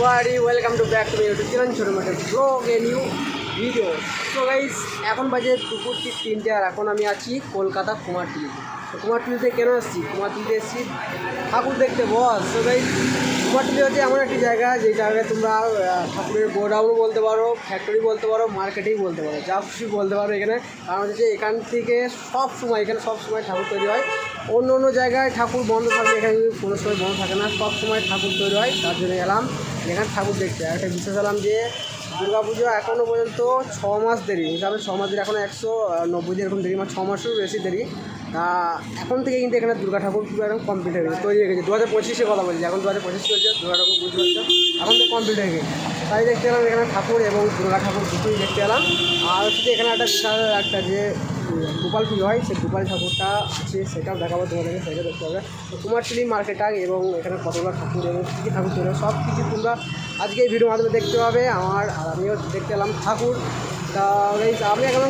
What's welcome to back to YouTube channel ছোটো মোটো blog এ নিউ ভিডিও তো গাইজ এখন বাজে দুপুর তিনটে, আর এখন আমি আছি কলকাতা কুমারটুলিতে। তো কুমারটুলিতে কেন আসছি? কুমারটুলিতে এসেছি ঠাকুর দেখতে, বস। তো গাইজ কুমারটুলি হচ্ছে এমন একটি জায়গা, যে জায়গায় তোমরা ঠাকুরের গোডাউন বলতে পারো ফ্যাক্টরি বলতে পারো মার্কেটিং বলতে পারো, যা খুশি বলতে পারো এখানে। কারণ হচ্ছে এখান থেকে সব সময়, এখানে সব সময় ঠাকুর তৈরি হয়। অন্য অন্য জায়গায় ঠাকুর বন্ধ থাকে, এখানে কোনো সময় বন্ধ থাকে না, সব সময় ঠাকুর তৈরি হয়, তার জন্য এলাম। এখানে ঠাকুর দেখতে। একটা বিশেষ এলাম যে পুজো এখনও পর্যন্ত ছ মাস দেরি। হিসাবে ছ মাস দেরি। এখন একশো নব্বই দিন এরকম দেরি মানে ছ মাসেরও বেশি দেরি। তা এখন থেকে কিন্তু এখানে দুর্গা ঠাকুর একদম কমপ্লিট হয়ে গেছে, তৈরি হয়ে গেছে। দু হাজার পঁচিশে কথা বলছি, এখন দু হাজার পঁচিশ চলছে, দুর্গা ঠাকুর পুজো হচ্ছে, এখন তো কমপ্লিট হয়ে গেছে। তাই দেখতে এলাম এখানে ঠাকুর এবং দুর্গা ঠাকুর দুটোই দেখতে এলাম আর হচ্ছে এখানে একটা বিশাল একটা যে গোপাল পুজো হয়? সেই গোপাল ঠাকুরটা আছে, সেটাও দেখাবো তোমাদেরকে সেটা দেখতে হবে। তো কুমারটুলি মার্কেটাং এবং এখানে কতগুলো ঠাকুর এবং কী কী ঠাকুর হয় সব কিছু তোমরা আজকে এই ভিডিওর মাধ্যমে দেখতে পাবে। আমার আর আমিও দেখতে এলাম ঠাকুর। তা আমি এখন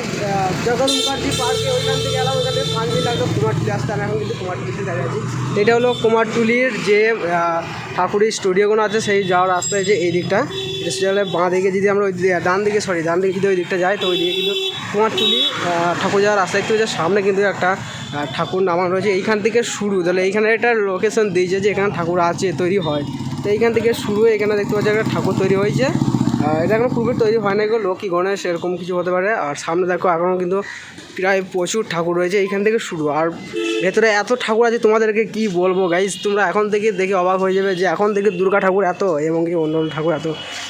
জগৎ মুখার্জি পার্কে ওইখান থেকে এলাম, ওইখান থেকে পাঁচ মিনিট লাগল কুমারটুলি আসতে। আমি এখন কিন্তু কুমারটুলিতে দাঁড়িয়ে আছি এটা হলো কুমারটুলির যে ঠাকুরের স্টুডিওগুলো আছে, সেই যাওয়ার রাস্তায় যে এই দিকটা। এটা সেটা হলে বাঁ দিকে যদি আমরা ওই ডান দিকে সরি ডান দিকে যদি ওই দিকটা যাই, তো ওই দিকে কিন্তু কুমারটুলি ঠাকুর যাওয়ার রাস্তা একটু যে সামনে কিন্তু একটা ঠাকুর নামানো রয়েছে। এইখান থেকে শুরু, তাহলে এইখানে একটা লোকেশন দিয়েছে যে এখানে ঠাকুর আছে, তৈরি হয়। তো এইখান থেকে শুরু এখানে দেখতে পাচ্ছি একটা ঠাকুর তৈরি হয়েছে। এটা এখনও পূর্বে তৈরি হয় না, এগুলো লক্ষ্মী গণেশ এরকম কিছু হতে পারে। আর সামনে দেখো এখনও কিন্তু প্রায় প্রচুর ঠাকুর রয়েছে, এইখান থেকে শুরু। আর ভেতরে এত ঠাকুর আছে, তোমাদেরকে কি বলব গাইজ তোমরা এখন থেকে দেখে অবাক হয়ে যাবে যে এখন থেকে দুর্গা ঠাকুর এত, এবং কি অন্য ঠাকুর এত।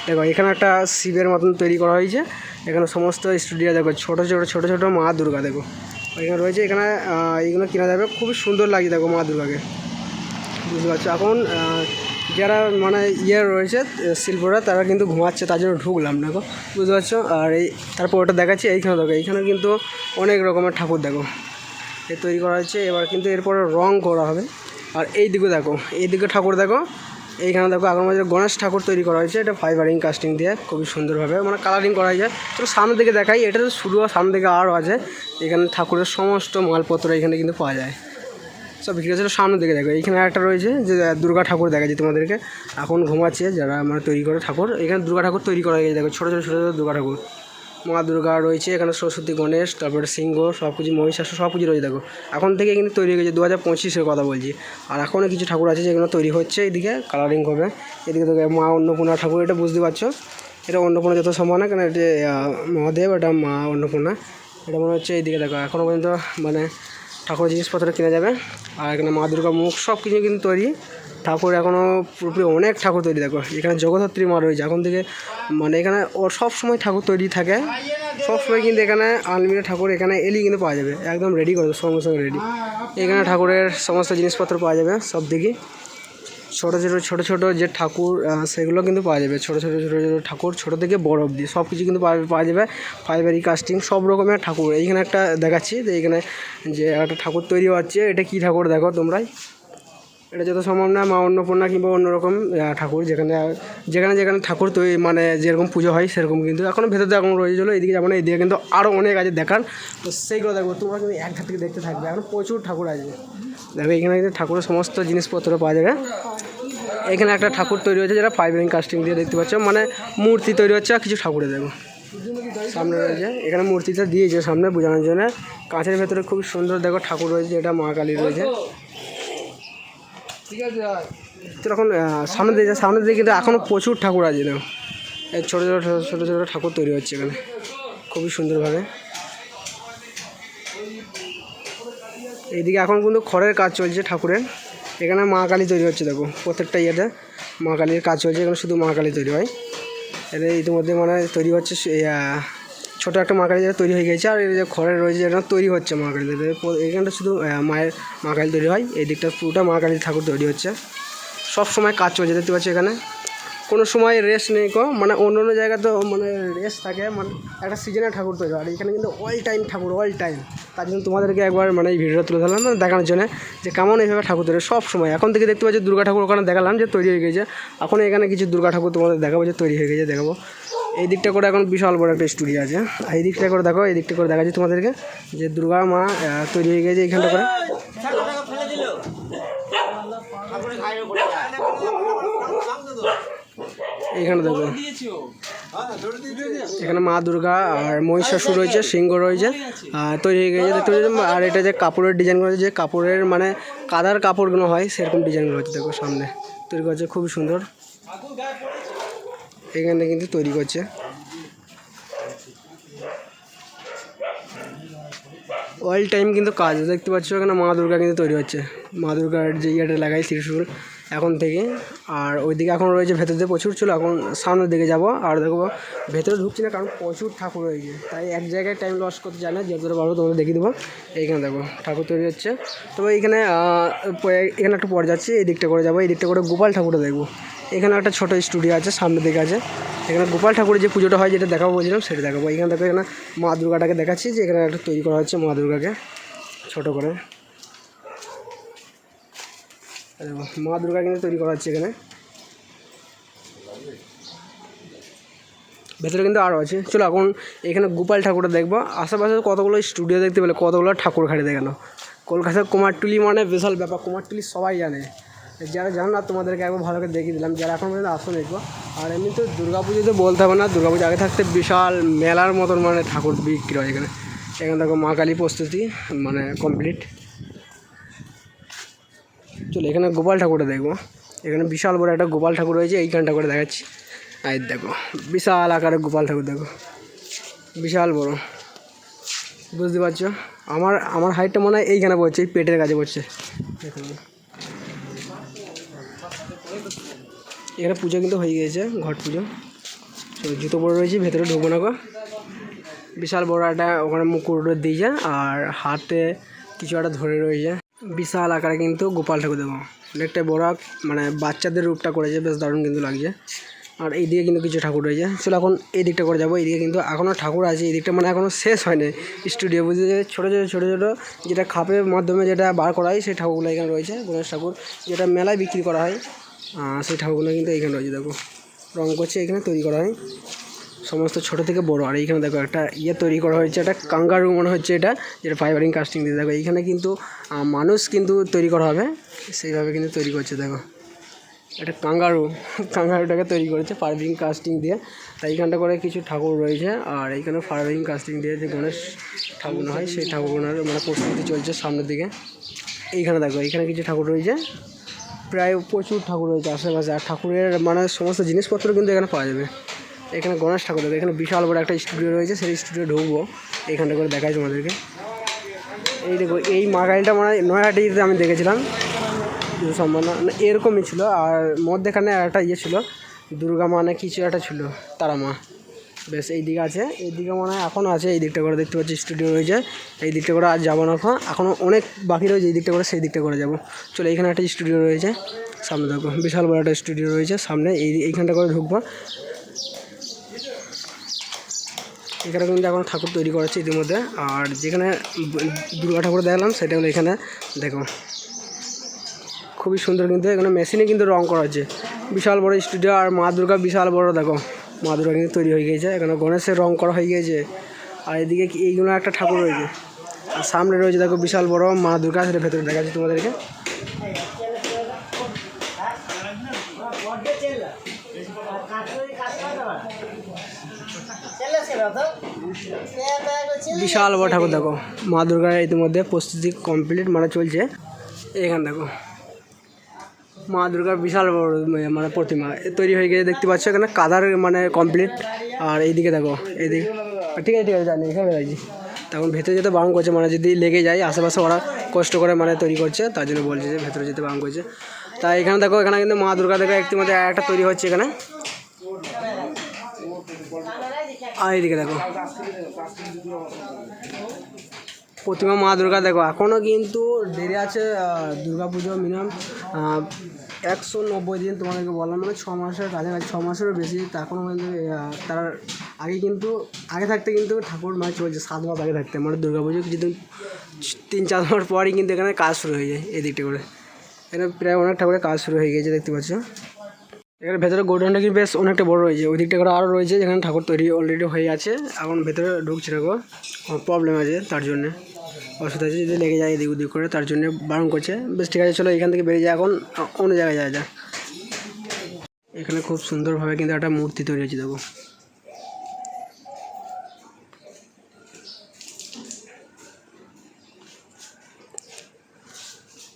দেখো এখানে একটা শিবের মতন তৈরি করা হয়েছে। এখানে সমস্ত স্টুডিও দেখো ছোটো ছোটো ছোটো ছোটো মা দুর্গা দেখো। এখানে রয়েছে এখানে আহ, এইগুলো কেনা যাবে খুবই সুন্দর লাগে দেখো মা দুর্গাকে। বুঝতে পারছ? এখন যারা মানে ইয়ে রয়েছে শিল্পরা তারা কিন্তু ঘুমাচ্ছে তার জন্য ঢুকলাম দেখো। বুঝতে পারছ? আর এই তারপর ওটা দেখাচ্ছি এইখানে দেখো এইখানে কিন্তু অনেক রকমের ঠাকুর দেখো। এ তৈরি করা হয়েছে এবার কিন্তু এরপরে রং করা হবে। আর এই দিকে দেখো এই দিকে ঠাকুর দেখো। এইখানে দেখো আগামী মাঝে গণেশ ঠাকুর তৈরি করা হয়েছে। এটা ফাইবারিং কাস্টিং দিয়ে খুবই সুন্দরভাবে। মানে কালারিং করা হয়েছে। তো সামনের দিকে দেখাই, এটা তো শুরু সামনের দিকে আরও আছে। এখানে ঠাকুরের সমস্ত মালপত্র এখানে কিন্তু পাওয়া যায়। সব বিক্রি হচ্ছিল সামনের দিকে দেখো, এখানে একটা রয়েছে যে, দুর্গা ঠাকুর দেখা যায় তোমাদেরকে। এখন ঘুমাচ্ছে যারা মানে তৈরি করে ঠাকুর। এখানে দুর্গা ঠাকুর তৈরি করা হয়ে হয়েছে। দেখো, ছোটো ছোটো ছোটো ছোটো দুর্গা ঠাকুর। মা দুর্গা রয়েছে, এখানে সরস্বতী, গণেশ, তারপরে সিংহ সব কিছু মহিষাসুর সব কিছু রয়েছে দেখো। এখন থেকে কিন্তু তৈরি হয়ে গেছে দু হাজার পঁচিশের কথা বলছি। আর এখনও কিছু ঠাকুর আছে যেগুলো তৈরি হচ্ছে এদিকে কালারিং হবে। এদিকে দেখো, মা অন্নপূর্ণা ঠাকুর, এটা বুঝতে পারছ? এটা অন্নপূর্ণা যত সম্ভব না কেন এটা মহাদেব, এটা মা অন্নপূর্ণা। এটা মনে হচ্ছে এইদিকে দেখো, এখনও পর্যন্ত মানে ঠাকুরের জিনিসপত্র কেনা যাবে। আর এখানে মা দুর্গা মুখ সব কিছু কিন্তু তৈরি। ঠাকুর এখনও পুরোপুরি অনেক ঠাকুর তৈরি, দেখো। এখানে জগদ্ধাত্রী মা রয়েছে। এখন থেকে মানে এখানে ওর সব সময় ঠাকুর তৈরি থাকে। সব সময় কিন্তু এখানে আলমিরা ঠাকুর এখানে এলি কিন্তু পাওয়া যাবে। একদম রেডি করে সঙ্গে সঙ্গে রেডি এখানে ঠাকুরের সমস্ত জিনিসপত্র পাওয়া যাবে, সব দিকই ছোটো ছোটো ছোটো ছোটো যে ঠাকুর সেগুলো কিন্তু পাওয়া যাবে। ছোটো ছোটো ছোটো ছোটো ঠাকুর, ছোটো থেকে বড় অবধি। সব কিছু কিন্তু পাওয়া যাবে। ফাইবারি কাস্টিং সব রকমের ঠাকুর। এইখানে একটা দেখাচ্ছি যে এইখানে যে একটা ঠাকুর তৈরি হচ্ছে। এটা কী ঠাকুর দেখো তোমরাই। এটা যত সম্ভব না মা অন্নপূর্ণা কিংবা অন্যরকম ঠাকুর যেখানে যেখানে যেখানে ঠাকুর তৈরি মানে যেরকম পুজো হয় সেরকম কিন্তু এখনও ভেতরে এখন রয়ে চলো এদিকে যাব না, এদিকে কিন্তু আরও অনেক আছে দেখার। তো সেইগুলো দেখব। তোমরা কিন্তু এক থেকে দেখতে থাকবে। এখন প্রচুর ঠাকুর আছে। দেখো এখানে কিন্তু ঠাকুরের সমস্ত জিনিসপত্র পাওয়া যাবে। এখানে একটা ঠাকুর তৈরি হচ্ছে যেটা ফাইবারিং কাস্টিং দিয়ে দেখতে পাচ্ছ। মানে মূর্তি তৈরি হচ্ছে আর কিছু ঠাকুরে দেখো। সামনে রয়েছে। এখানে মূর্তিটা দিয়েছে সামনে বোঝানোর জন্য। কাঁচের ভেতরে খুব সুন্দর দেখো ঠাকুর রয়েছে এটা মা কালী রয়েছে। তো এখন আহ, সামনের দিকে কিন্তু এখনও প্রচুর ঠাকুর আছে দেখো। এই ছোটো ছোটো ছোটো ছোটো ঠাকুর তৈরি হচ্ছে এখানে। খুবই সুন্দরভাবে। এইদিকে এখন কিন্তু খড়ের কাজ চলছে ঠাকুরের। এখানে মা কালী তৈরি হচ্ছে, দেখো। প্রত্যেকটা ইয়েতে মা কালীর কাজ চলছে, এখানে শুধু মা কালী তৈরি হয়। এটা ইতিমধ্যে মানে তৈরি হচ্ছে ছোটো একটা মা কালী যেটা তৈরি হয়ে গেছে, আর যে ঘরে রয়েছে যেটা তৈরি হচ্ছে মা কালী। এখানটা শুধু মায়ের মা কালী তৈরি হয়, এই দিকটা পুরোটা মা কালী ঠাকুর তৈরি হচ্ছে। সব সময় কাজ চলছে, দেখতে পাচ্ছি এখানে। কোনো সময় রেস্ট নেই কো। মানে অন্য অন্য জায়গায় তো মানে রেস্ট থাকে। মানে একটা সিজনে ঠাকুর তৈরি আর এখানে কিন্তু অল টাইম ঠাকুর অল টাইম তার জন্য তোমাদেরকে একবার মানে এই ভিডিওটা তুলে ধরলাম দেখানোর জন্য যে কেমন এইভাবে ঠাকুর তৈরি সব সময়। এখন থেকে দেখতে পাচ্ছি দুর্গা ঠাকুর ওখানে দেখালাম যে তৈরি হয়ে গেছে। এখন এখানে কিছু দুর্গা ঠাকুর তোমাদের দেখাবো যে তৈরি হয়ে গেছে, দেখাবো। এই দিকটা করে এখন বিশাল বড় একটা স্টুডিও আছে। আর এই দিকটা করে দেখো, এই দিকটা করে দেখা যাচ্ছে তোমাদেরকে যে দুর্গা মা তৈরি হয়ে গেছে এইখানটা করে। এখানে দেখো। এখানে মা দুর্গা আর মহিষাসুর রয়েছে সিংহ রয়েছে। আর তৈরি হয়ে গেছে দেখতে পাচ্ছি আর এটা যে কাপড়ের ডিজাইন করেছে যে কাপড়ের মানে কাদার কাপড়গুলো হয় সেরকম ডিজাইনগুলো হচ্ছে দেখো সামনে। তৈরি করছে খুবই সুন্দর। এখানে কিন্তু তৈরি করছে। অল টাইম কিন্তু কাজ দেখতে পাচ্ছ এখানে মা দুর্গা কিন্তু তৈরি হচ্ছে। মা দুর্গার যে ইয়েটা লাগাই ত্রিশূল। এখন থেকে। আর ওইদিকে এখন রয়েছে, ভেতর দিয়ে প্রচুর ছিল, এখন সামনের দিকে যাব। আর দেখব ভেতরে ঢুকছি না, কারণ প্রচুর ঠাকুর রয়েছে। তাই এক জায়গায় টাইম লস করতে চাই না যতটা পারব তোমাদের দেখিয়ে দেবো। এইখানে দেখো, ঠাকুর তৈরি হচ্ছে। তবে এইখানে এখানে একটু পরে যাচ্ছি এই দিকটা করে যাব। এই দিকটা করে গোপাল ঠাকুরটা দেখব। এখানে একটা ছোটো স্টুডিও আছে, সামনের দিকে আছে। এখানে গোপাল ঠাকুরের যে পুজোটা হয়, যেটা দেখাবো বলছিলাম, সেটা দেখাবো। এখানে দেখো, এখানে মা দুর্গাটাকে দেখাচ্ছি, যে এখানে একটা তৈরি করা হচ্ছে মা দুর্গাকে, ছোটো করে। মা দুর্গা কিন্তু তৈরি করা হচ্ছে এখানে। ভেতরে কিন্তু আরও আছে। চলো এখন এখানে গোপাল ঠাকুরটা দেখব। আশেপাশে কতগুলো স্টুডিও দেখতে পেলে, কতগুলো ঠাকুর খাড়ি দেখানো কলকাতার কুমারটুলি মানে বিশাল ব্যাপার, কুমারটুলি সবাই জানে। যারা জানো না, তোমাদেরকে একবার ভালো করে দেখিয়ে দিলাম। যারা এখন পর্যন্ত আসো দেখব। আর এমনি তো দুর্গা পুজোতে বলতে হবে না দুর্গা পুজো আগে থাকতে বিশাল মেলার মতন মানে ঠাকুর বিক্রি হয় এখানে। এখানে দেখো মা কালী প্রস্তুতি মানে কমপ্লিট চলো, এখানে গোপাল ঠাকুরটা দেখব। এখানে বিশাল বড় একটা গোপাল ঠাকুর রয়েছে, এইখানটা করে দেখাচ্ছি। আর দেখো, বিশাল আকারের গোপাল ঠাকুর, দেখো। বিশাল বড়। বুঝতে পারছ? আমার আমার হাইটটা মনে হয় এইখানে পড়ছে, এই পেটের কাছে পড়ছে। এখানে পুজো কিন্তু হয়ে গিয়েছে, ঘট পুজো। তো জুতো পরে রয়েছে, ভেতরে ঢুকবো না গো। বিশাল বড় একটা ওখানে মুকুট দিয়েছে আর হাতে কিছু একটা ধরে রয়েছে। বিশাল আকারে কিন্তু গোপাল ঠাকুর দেবো। অনেকটা বড় মানে বাচ্চাদের রূপটা করেছে, বেশ দারুণ কিন্তু লাগছে। আর এইদিকে কিন্তু কিছু ঠাকুর রয়েছে। চলো এখন এই দিকটা করে যাব। এইদিকে কিন্তু এখনও ঠাকুর আছে। এই দিকটা মানে এখনও শেষ হয়নি স্টুডিও বুঝতে ছোটো ছোটো ছোটো ছোটো যেটা খাপের মাধ্যমে যেটা বার করা হয়, সেই ঠাকুরগুলো এখানে রয়েছে। গণেশ ঠাকুর যেটা মেলায় বিক্রি করা হয় সেই ঠাকুরগুলো কিন্তু এখানে রয়েছে, দেখো। রঙ করছে, এখানে তৈরি করা হয়। সমস্ত ছোট থেকে বড়। আর এইখানে দেখো একটা ইয়ে তৈরি করা হয়েছে, একটা কাঙ্গারু মনে হচ্ছে এটা, যেটা ফাইবারিং কাস্টিং দিয়ে। দেখো, এইখানে কিন্তু মানুষ কিন্তু তৈরি করা হবে। সেইভাবে কিন্তু তৈরি করছে, দেখো। একটা কাঙ্গারু কাঙ্গারুটাকে তৈরি করেছে ফাইবারিং কাস্টিং দিয়ে। তাই এইখানটা করে কিছু ঠাকুর রয়েছে, আর এইখানে ফাইবারিং কাস্টিং দিয়ে যে গণেশ ঠাকুর হয়, সেই ঠাকুরগুলোর মানে প্রস্তুতি চলছে সামনের দিকে। এইখানে দেখো, এইখানে কিছু ঠাকুর রয়েছে। প্রায় প্রচুর ঠাকুর রয়েছে আশেপাশে, আর ঠাকুরের মানে সমস্ত জিনিসপত্র কিন্তু এখানে পাওয়া যাবে। এখানে গণেশ ঠাকুর এখানে বিশাল বড় একটা স্টুডিও রয়েছে সেই স্টুডিও ঢুকবো। এইখানটা করে দেখাই তোমাদেরকে। এই দেখো এই মাগাইলটা মানে নয়াহাটিতে আমি দেখেছিলাম। যদি সম্ভব না না, এরকমই ছিল। আর মধ্যেখানে একটা ইয়ে ছিল দুর্গা মা না কিছু একটা ছিল তারা মা। বেশ এই দিকে আছে। এই দিকে মনে হয় এখনও আছে এই দিকটা করে দেখতে পাচ্ছি স্টুডিও রয়েছে। এই দিকটা করে আর যাব না এখন। এখনও অনেক বাকি রয়েছে এই দিকটা করে সেই দিকটা করে যাব। চলো এইখানে একটা স্টুডিও রয়েছে। সামনে দেখো বিশাল বড় একটা স্টুডিও রয়েছে সামনে। এই এইখানটা করে ঢুকবো। এখানে কিন্তু এখন ঠাকুর তৈরি করেছে ইতিমধ্যে। আর যেখানে দুর্গা ঠাকুর দেখলাম, সেটা হলো এখানে, দেখো। খুবই সুন্দর কিন্তু, এখানে মেশিনে কিন্তু রং করা হচ্ছে বিশাল বড় স্টুডিও, আর মা দুর্গা বিশাল বড়, দেখো। মা দুর্গা কিন্তু তৈরি হয়ে গিয়েছে, এখানে গণেশের রং করা হয়ে গিয়েছে। আর এদিকে এইগুলো একটা ঠাকুর রয়েছে। আর সামনে রয়েছে, দেখো, বিশাল বড় মা দুর্গা, সেটা ভেতরে দেখা যাচ্ছে তোমাদেরকে। বিশাল বড় ঠাকুর, দেখো। মা দুর্গার ইতিমধ্যে প্রস্তুতি কমপ্লিট মানে চলছে। এখানে দেখো। মা দুর্গার বিশাল বড় মানে প্রতিমা। তৈরি হয়ে গেছে, দেখতে পাচ্ছ এখানে কাদার মানে কমপ্লিট আর এইদিকে দেখো, এইদিকে ঠিক আছে ঠিক আছে, জানি, এখানে রাখছি তখন ভেতরে যেতে বারণ করছে মানে যদি লেগে যায়, আশেপাশে ওরা কষ্ট করে মানে তৈরি করছে, তার জন্য বলছে যে ভেতরে যেতে বারণ করছে। তাই এখানে দেখো, এখানে কিন্তু মা দুর্গা দেখো, একটি মধ্যে একটা তৈরি হচ্ছে এখানে। আর এইদিকে দেখো। প্রতিমা মা দুর্গা দেখো এখনও কিন্তু দেরি আছে দুর্গা পুজো মিনিমাম একশো নব্বই দিন তোমাদেরকে বললাম মানে ছ মাসের কাছাকাছি ছ মাসেরও বেশি, তা কিন্তু তার আগে কিন্তু, আগে থাকতে কিন্তু ঠাকুর মানে চলছে, সাত মাস আগে থাকতে মানে দুর্গা পুজো কিছুদিন, তিন চার মাস পরই কিন্তু এখানে কাজ শুরু হয়ে যায়, এদিকটা করে। এখানে প্রায় অনেক ঠাকুরের কাজ শুরু হয়ে গেছে দেখতে পাচ্ছ। এখানে ভেতরে গোডাউনটা কিন্তু বেশ অনেকটা বড় রয়েছে ওই দিকটা করে আরও রয়েছে, যেখানে ঠাকুর তৈরি অলরেডি হয়ে আছে। এখন ভেতরে ঢুকছে গো প্রবলেম আছে তার জন্যে। অসুবিধা আছে যদি লেগে যায় এদিক ওদিক করে, তার জন্য বারণ করছে। বেশ ঠিক আছে, চলো এখান থেকে বেরিয়ে যায় এখন অন্য জায়গায় যাওয়া যাক। এখানে খুব সুন্দরভাবে কিন্তু একটা মূর্তি তৈরি হয়েছে, দেখো।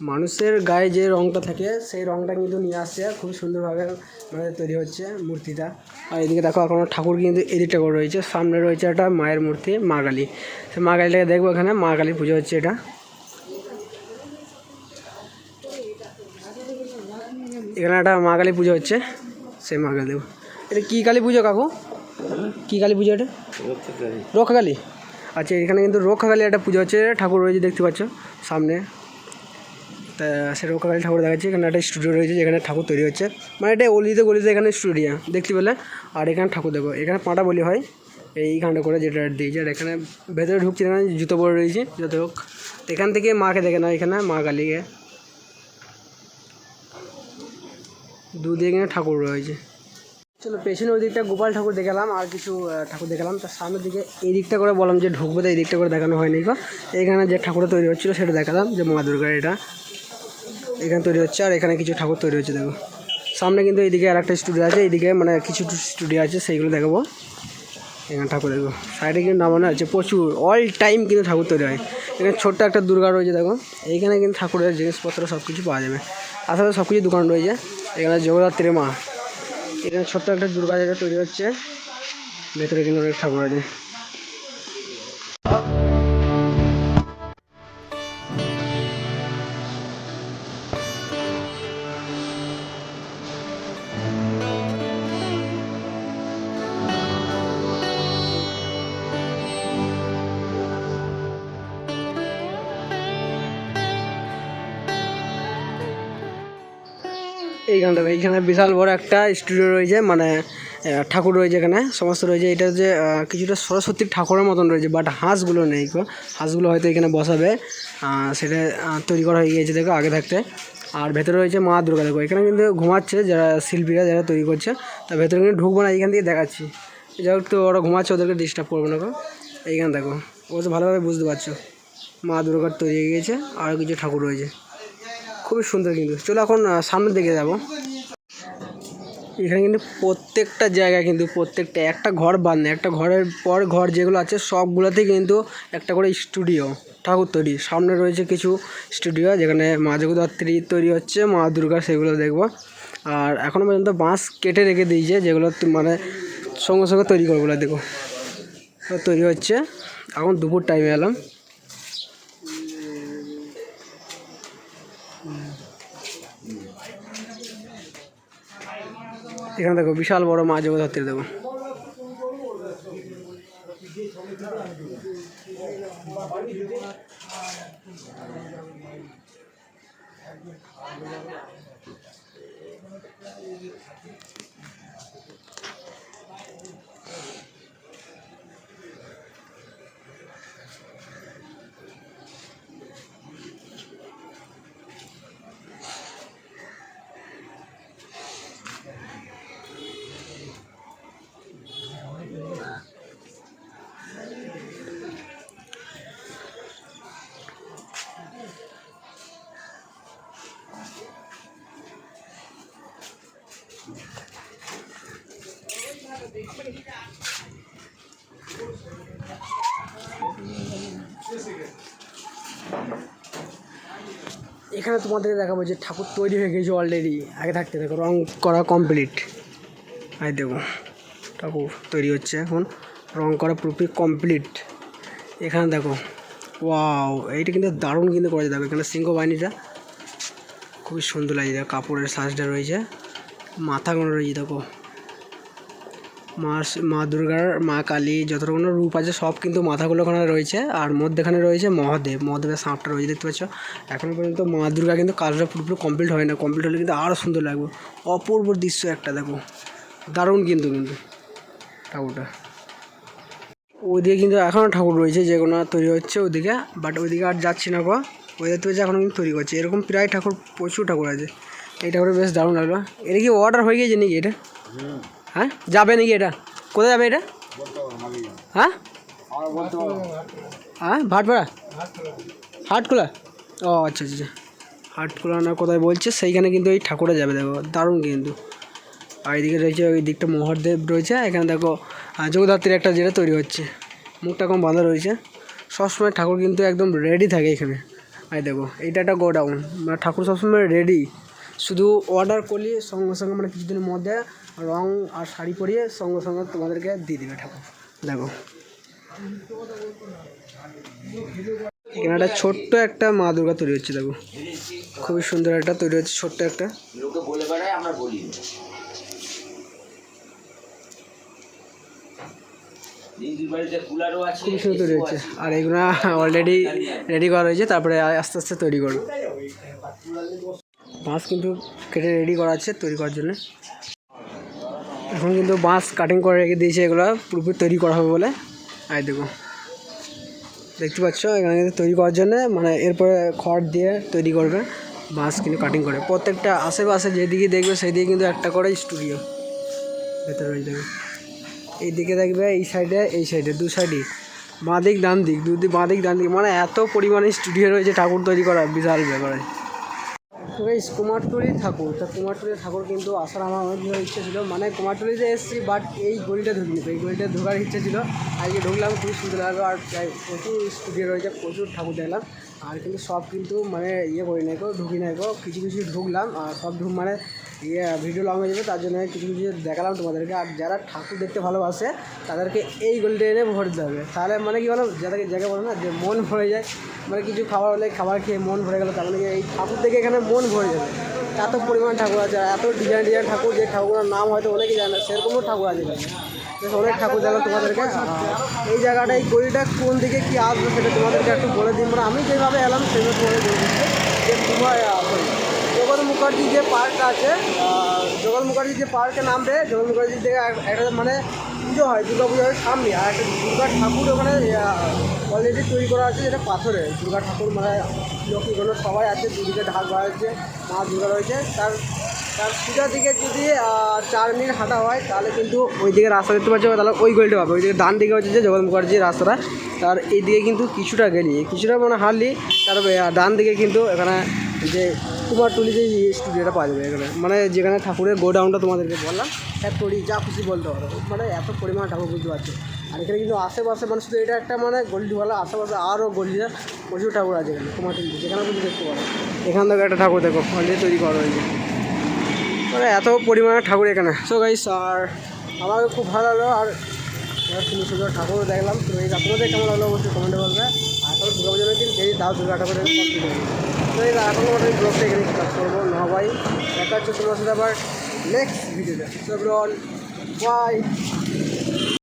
মানুষের গায়ে যে রঙটা থাকে সেই রঙটা কিন্তু নিয়ে আসছে। খুব সুন্দরভাবে মানে তৈরি হচ্ছে মূর্তিটা। আর এদিকে দেখো এখনও ঠাকুর কিন্তু এদিকটা করে রয়েছে। সামনে রয়েছে একটা মায়ের মূর্তি মা কালী। সেই মা কালীটাকে দেখব এখানে মা কালী পুজো হচ্ছে এটা। এখানে একটা মা কালী পুজো হচ্ছে সেই মা কালী দেখো এটা কী কালী পুজো কাকু? কী কালী পুজো এটা? রক্ষাকালী। আচ্ছা এখানে কিন্তু রক্ষাকালী একটা পুজো হচ্ছে ঠাকুর রয়েছে দেখতে পাচ্ছ সামনে। তা সে রক্ষাকালী ঠাকুর দেখাচ্ছে। এখানে একটা স্টুডিও রয়েছে যেখানে ঠাকুর তৈরি হচ্ছে। মানে এটা অলিতে গলিতে এখানে স্টুডিও দেখতে পেলে? আর এখানে ঠাকুর দেখো, এখানে পাঁটা বলি হয়। এইখানটা করে যেটা দিয়েছে। আর এখানে ভেতরে ঢুকছে এখানে জুতো পরে রয়েছে, যত হোক। এখান থেকে মাকে দেখে না এখানে, মা কালীকে। দুদিকে এখানে ঠাকুর রয়েছে। চলো পেছনে ওই দিকটা গোপাল ঠাকুর দেখালাম, আর কিছু ঠাকুর দেখালাম। তার সামনের দিকে এই দিকটা করে বললাম যে ঢুকবো, তো এই দিকটা করে দেখানো হয়নি এখানে যে ঠাকুরটা তৈরি হচ্ছিল, সেটা দেখালাম, যে মা দুর্গার এটা। এখানে তৈরি হচ্ছে, আর এখানে কিছু ঠাকুর তৈরি হচ্ছে, দেখো। সামনে কিন্তু এইদিকে আর একটা স্টুডিও আছে, এইদিকে মানে কিছু স্টুডিও আছে, সেইগুলো দেখাবো। এখানে ঠাকুর, দেখো। সাইডে কিন্তু নামানো আছে, প্রচুর অল টাইম কিন্তু ঠাকুর তৈরি হয়। এখানে ছোট্ট একটা দুর্গা রয়েছে, দেখো। এইখানে কিন্তু ঠাকুরের জিনিসপত্র সব কিছু পাওয়া যাবে। আসলে সব কিছু দোকান রয়েছে, এখানে জগদ্ধাত্রী মা। এখানে ছোট্ট একটা দুর্গা জায়গা তৈরি হচ্ছে, ভেতরে কিন্তু অনেক ঠাকুর আছে। এইখানটা এইখানে বিশাল বড় একটা স্টুডিও রয়েছে মানে ঠাকুর রয়েছে এখানে, সমস্ত রয়েছে। এটা যে কিছুটা সরস্বতীর ঠাকুরের মতন রয়েছে বাট হাঁসগুলো নেই হাঁসগুলো হয়তো এখানে বসাবে। সেটা তৈরি করা হয়ে গিয়েছে, দেখো, আগে থাকতে। আর ভেতরে রয়েছে মা দুর্গা, দেখো, এখানে কিন্তু ঘুমাচ্ছে যারা শিল্পীরা, যারা তৈরি করছে। তার ভেতরে কিন্তু ঢুকবো না, এইখান থেকে দেখাচ্ছি। যাই হোক, তো ওরা ঘুমাচ্ছে, ওদেরকে ডিস্টার্ব করব না এইখানে দেখো অবশ্য ভালোভাবে বুঝতে পারছ। মা দুর্গার তৈরি হয়ে গিয়েছে, আর কিছু ঠাকুর রয়েছে। খুবই সুন্দর কিন্তু। চলো এখন সামনের দিকে যাব। এখানে কিন্তু প্রত্যেকটা জায়গায় কিন্তু প্রত্যেকটা, একটা ঘর বাদ নেই। একটা ঘরের পর ঘর যেগুলো আছে, সবগুলোতেই কিন্তু একটা করে স্টুডিও, ঠাকুর তৈরি। সামনে রয়েছে কিছু স্টুডিও, যেখানে মা জগদ্ধাত্রী তৈরি হচ্ছে, মা দুর্গা সেগুলো দেখব। আর এখনও পর্যন্ত বাঁশ কেটে রেখে দিয়েছে, যেগুলো মানে সঙ্গে সঙ্গে তৈরি করব দেখো। তৈরি হচ্ছে। এখন দুপুর টাইমে এলাম। এখানে দেখো বিশাল বড় মাছ ওকে ধরতে দেখো। এখানে তোমাদের দেখাবো যে ঠাকুর তৈরি হয়ে গেছে অলরেডি আগে থাকতে দেখো, রং করা কমপ্লিট আই দেখো, ঠাকুর তৈরি হচ্ছে এখন। রং করা পুরোপুরি কমপ্লিট এখানে দেখো ওয়াও এইটা কিন্তু দারুণ কিন্তু করা যেতে হবে এখানে সিংহ বাহিনীটা, খুবই সুন্দর লাগছে। কাপড়ের সাজটা রয়েছে, মাথাগুলো রয়েছে, দেখো। মা মা দুর্গার, মা কালী, যত রকমের রূপ আছে, সব কিন্তু মাথাগুলো ওখানে রয়েছে। আর মধ্যেখানে রয়েছে মহাদেব। মহাদেবের সাপটা রয়েছে, দেখতে পাচ্ছ? এখনও পর্যন্ত মা দুর্গা কিন্তু কাজটা পুরোপুরি কমপ্লিট হয় না। কমপ্লিট হলে কিন্তু আরও সুন্দর লাগবে। অপূর্ব দৃশ্য একটা, দেখো। দারুণ কিন্তু কিন্তু। ঠাকুরটা। ওইদিকে কিন্তু এখনও ঠাকুর রয়েছে যেগুলো তৈরি হচ্ছে ওইদিকে। বাট ওইদিকে আর যাচ্ছি না গো। ওই দেখতে পাচ্ছি এখনও কিন্তু তৈরি করছে। এরকম প্রায় ঠাকুর, প্রচুর ঠাকুর আছে। এই ঠাকুরের বেশ দারুণ লাগল। এটা কি অর্ডার হয়ে গিয়েছে নাকি এটা? হ্যাঁ? যাবে নাকি এটা? কোথায় যাবে এটা? হ্যাঁ? হ্যাঁ? ভাটপাড়া? হাটখোলা? ও আচ্ছা আচ্ছা আচ্ছা। হাটখোলা না কোথায় বলছে সেইখানে কিন্তু এই ঠাকুরে যাবে দেখো। দারুণ কিন্তু। আর এদিকে রয়েছে ওই দিকটা মহাদেব রয়েছে এখানে দেখো আহ, জগদ্ধাত্রীর একটা যেটা তৈরি হচ্ছে। মুখটা কম বাঁধা রয়েছে? সবসময় ঠাকুর কিন্তু একদম রেডি থাকে এখানে। এই দেখো এইটা একটা গোডাউন। মানে ঠাকুর সবসময় রেডি শুধু অর্ডার করলে সঙ্গে সঙ্গে মানে কিছুদিনের মধ্যে রং আর শাড়ি পরিয়ে সঙ্গে সঙ্গে তোমাদেরকে দিয়ে দেবে ঠাকুর। দেখো। এখানে একটা ছোট্ট একটা মা দুর্গা তৈরি হচ্ছে দেখো। খুবই সুন্দর একটা তৈরি হচ্ছে ছোট্ট একটা। লোকে বলে বেড়ায় আমরা বলি খুবই সুন্দর তৈরি হচ্ছে। আর এগুলো অলরেডি রেডি করা হয়েছে তারপরে আস্তে আস্তে তৈরি করবে বাঁশ কিন্তু কেটে রেডি করা আছে তৈরি করার জন্য। এখন কিন্তু বাঁশ কাটিং করে রেখে দিয়েছে, এগুলো পুরোপুরি তৈরি করা হবে বলে। আয় দেখো, দেখতে পাচ্ছ এখানে কিন্তু তৈরি করার জন্য মানে এরপরে খড় দিয়ে তৈরি করবে, বাঁশ কিন্তু কাটিং করে। প্রত্যেকটা আশেপাশে যেদিকে দেখবে, সেদিকে কিন্তু একটা করে স্টুডিও ভেতরে রয়েছে দেখো এইদিকে দেখবে, এই সাইডে এই সাইডে দু সাইডই বাঁ দিক, ডান দিক দু বাঁ দিক, ডান দিক মানে এত পরিমাণে স্টুডিও রয়েছে ঠাকুর তৈরি করা বিশাল ব্যাপার। এই কুমারটুলি ঠাকুর। তা কুমারটুলি ঠাকুর কিন্তু আসার আমার অনেক দিনের ইচ্ছে ছিল। মানে কুমারটুলিতে এসেছি বাট এই গলিটা ঢুকিনি। এই গলিটা ঢোকার ইচ্ছে ছিল। আজকে ঢুকলাম, খুবই সুন্দর লাগল। আর প্রচুর স্টুডিও রয়েছে, প্রচুর ঠাকুর দেখলাম। আর কিন্তু সব কিন্তু মানে ইয়ে করি নাই গো, ঢুকি নাই গো। কিছু কিছু ঢুকলাম, আর সব ঢুক মানে ইয়ে ভিডিও লং হয়ে যাবে, তার জন্য কিছু কিছু দেখালাম তোমাদেরকে। আর যারা ঠাকুর দেখতে ভালোবাসে, তাদেরকে এই গলিটা এনে ভোট দিতে হবে। তাহলে মানে কি বলো, যাদেরকে জায়গা বলো না, যে মন ভরে যায় মানে কিছু খাবার হলে খাবার খেয়ে মন ভরে গেলো, তার মানে এই ঠাকুর দেখে এখানে মন ভরে যাবে। এত পরিমাণ ঠাকুর আছে এত ডিজাইন ডিজাইন ঠাকুর, যে ঠাকুরের নাম হয়তো অনেকেই জানে সেরকমও ঠাকুর আছে অনেক ঠাকুর দেখলাম তোমাদেরকে। এই জায়গাটা, এই গলিটা কোন দিকে কী আসবে, সেটা তোমাদেরকে একটু বলে দিন মানে আমি যেভাবে এলাম, সেভাবে বলে দিচ্ছি। যে তোমার জগৎ মুখার্জি যে পার্ক আছে জগৎ মুখার্জি যে পার্কে নামবে জগৎ মুখার্জি থেকে একটা মানে পুজো হয়, দুর্গা পুজো হয় সামনে, আর একটা দুর্গা ঠাকুর ওখানে অলরেডি তৈরি করা আছে যেটা পাথরে। দুর্গা ঠাকুর মানে লক্ষ্মীগণ সবাই আছে, দুদিকে ঢাক করা হয়েছে মা দুর্গা রয়েছে। তার তার পূজা দিকে যদি চার মিনিট হাঁটা হয়, তাহলে কিন্তু ওই দিকে রাস্তা দেখতে পাচ্ছ, তাহলে ওই গলিটা পাবে। ওই দিকে ডান দিকে হচ্ছে যে জগৎ মুখার্জির রাস্তাটা। তার এই দিকে কিন্তু কিছুটা গেলি। কিছুটা মানে হারলি তার ডান দিকে কিন্তু এখানে যে কুমারটুলি যে স্টুডিওটা পাওয়া যাবে এখানে। মানে যেখানে ঠাকুরের গোডাউনটা তোমাদেরকে বললাম ফ্যাক্টরি যা খুশি বলতে পারো। মানে এত পরিমাণ ঠাকুর বুঝতে পারছ। আর এখানে কিন্তু আশেপাশে মানে শুধু এটা একটা মানে গলিওয়ালা আশেপাশে আরও গলিতে প্রচুর ঠাকুর আছে এখানে কুমারটুলি যেখানে কিন্তু দেখতে পারো। এখান থেকে একটা ঠাকুর দেখো অলরেডি তৈরি করা হয়েছে। মানে এত পরিমাণে ঠাকুর এখানে। সো গাইস আর আমার খুব ভালো লাগল, আর সুন্দর সুন্দর ঠাকুর দেখলাম। তো এই তোমাদের কেমন লাগল অবশ্যই কমেন্টে বলবে। আর দুর্গা পুজোর দিন যদি তাও দুর্গা ঠাকুরের তো এই এখন আমাদের ব্লগটা এখানে স্টার্ট করব, না ভাই। দেখা হচ্ছে তোমার সাথে আবার নেক্সট ভিডিওতে বাই